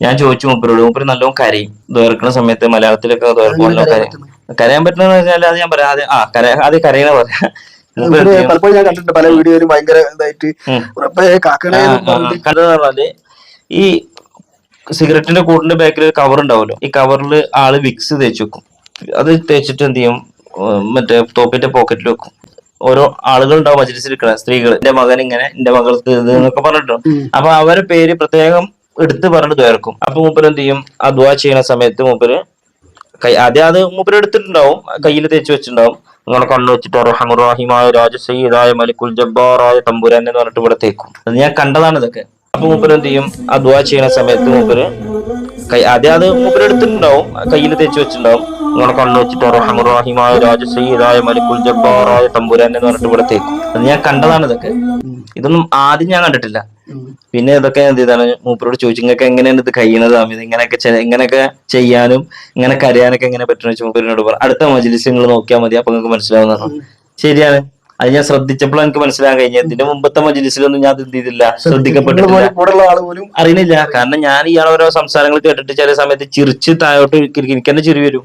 ഞാൻ ചോദിച്ചു മൂപ്പരോട് മൂപ്പര് നല്ലോണം കരയും. ദ്വേർക്കുന്ന സമയത്ത് മലയാളത്തിലൊക്കെ ദോർക്കുള്ള കരയും. കരയാൻ പറ്റുന്ന വെച്ചാൽ അത് ഞാൻ പറയാം. ആ കര ആദ്യം കരയണ പറയാം? പലപ്പോഴും ഞാൻ കണ്ടിട്ടുണ്ട് പല വീഡിയോയിലും ഭയങ്കര ഇതായിട്ട് കണ്ടത് പറഞ്ഞാൽ ഈ സിഗരറ്റിന്റെ കൂടിന്റെ ബാക്കിൽ ഒരു കവർ ഉണ്ടാവല്ലോ ഈ കവറിൽ ആൾ വിക്സ് തേച്ച് വെക്കും. അത് തേച്ചിട്ട് എന്ത് ചെയ്യും? മറ്റേ തോപ്പിന്റെ പോക്കറ്റിൽ വെക്കും. ഓരോ ആളുകൾ ഉണ്ടാവും മജ്ലിസിൽ സ്ത്രീകൾ എന്റെ മകൻ ഇങ്ങനെ എന്റെ മകൾക്ക് ഇത് എന്നൊക്കെ പറഞ്ഞിട്ടോ അപ്പൊ അവരെ പേര് പ്രത്യേകം എടുത്ത് പറഞ്ഞിട്ട് ദ്വേർക്കും അപ്പൊ മൂപ്പര് എന്ത് ചെയ്യും? ആ ദ്വാ ചെയ്യണ സമയത്ത് മൂപ്പര് കൈ ആദ്യം അത് മൂപ്പര് എടുത്തിട്ടുണ്ടാവും. കയ്യിൽ തേച്ച് വെച്ചിട്ടുണ്ടാവും. അങ്ങനെ കണ്ണു വെച്ചിട്ട് റഹമുറാഹിമായ രാജസയ്യദായ മലിക്കുൽ ജബ്ബാറായ തമ്പുരാൻ എന്ന് പറഞ്ഞിട്ട് ഇവിടെ തേക്കും. അത് ഞാൻ കണ്ടതാണ് ഇതൊക്കെ. അപ്പൊ മൂപ്പര് എന്ത് ചെയ്യും? ആ ദ്വാ ചെയ്യണ സമയത്ത് മൂപ്പര് കൈ ആദ്യം അത് മൂപ്പര് എടുത്തിട്ടുണ്ടാവും. കയ്യിൽ തേച്ച് വെച്ചിട്ടുണ്ടാവും. അങ്ങനെ കണ്ണു വെച്ചിട്ട് റഹമുറാഹിമായ രാജസയ്യദായ മലിക്കുൽ ജബ്ബാറായ തമ്പുരാൻ എന്ന് പറഞ്ഞിട്ട് ഇവിടെ തേക്കും. അത് ഞാൻ കണ്ടതാണ് ഇതൊക്കെ. ഇതൊന്നും ആദ്യം ഞാൻ കണ്ടിട്ടില്ല. പിന്നെ ഇതൊക്കെ എന്ത് ചെയ്താണ്? മൂപ്പരോട് ചോദിച്ചു നിങ്ങൾക്ക് എങ്ങനെയാണ് ഇത് കഴിയുന്നത് അമിത്? ഇങ്ങനെയൊക്കെ ഇങ്ങനെയൊക്കെ ചെയ്യാനും ഇങ്ങനെ കരയാനൊക്കെ എങ്ങനെ പറ്റുന്ന മൂപ്പരിനോട് പറഞ്ഞു. അടുത്ത മജിലിസ് നിങ്ങൾ നോക്കിയാൽ മതി അപ്പൊ നിങ്ങൾക്ക് മനസ്സിലാവുന്നതാണ്. ശരിയാണ്. അത് ഞാൻ ശ്രദ്ധിച്ചപ്പോൾ എനിക്ക് മനസ്സിലാകാൻ കഴിഞ്ഞു ഇതിന്റെ മുമ്പത്തെ മജിലിസിലൊന്നും ഞാൻ എന്ത് ചെയ്തില്ല ശ്രദ്ധിക്കപ്പെട്ടിട്ടില്ല. അറിയുന്നില്ല. കാരണം ഞാൻ ഇയാളോരോ സംസാരങ്ങൾ കേട്ടിട്ട് ചില സമയത്ത് ചിരിച്ച് താഴോട്ട്. എനിക്ക് തന്നെ ചിരി വരും.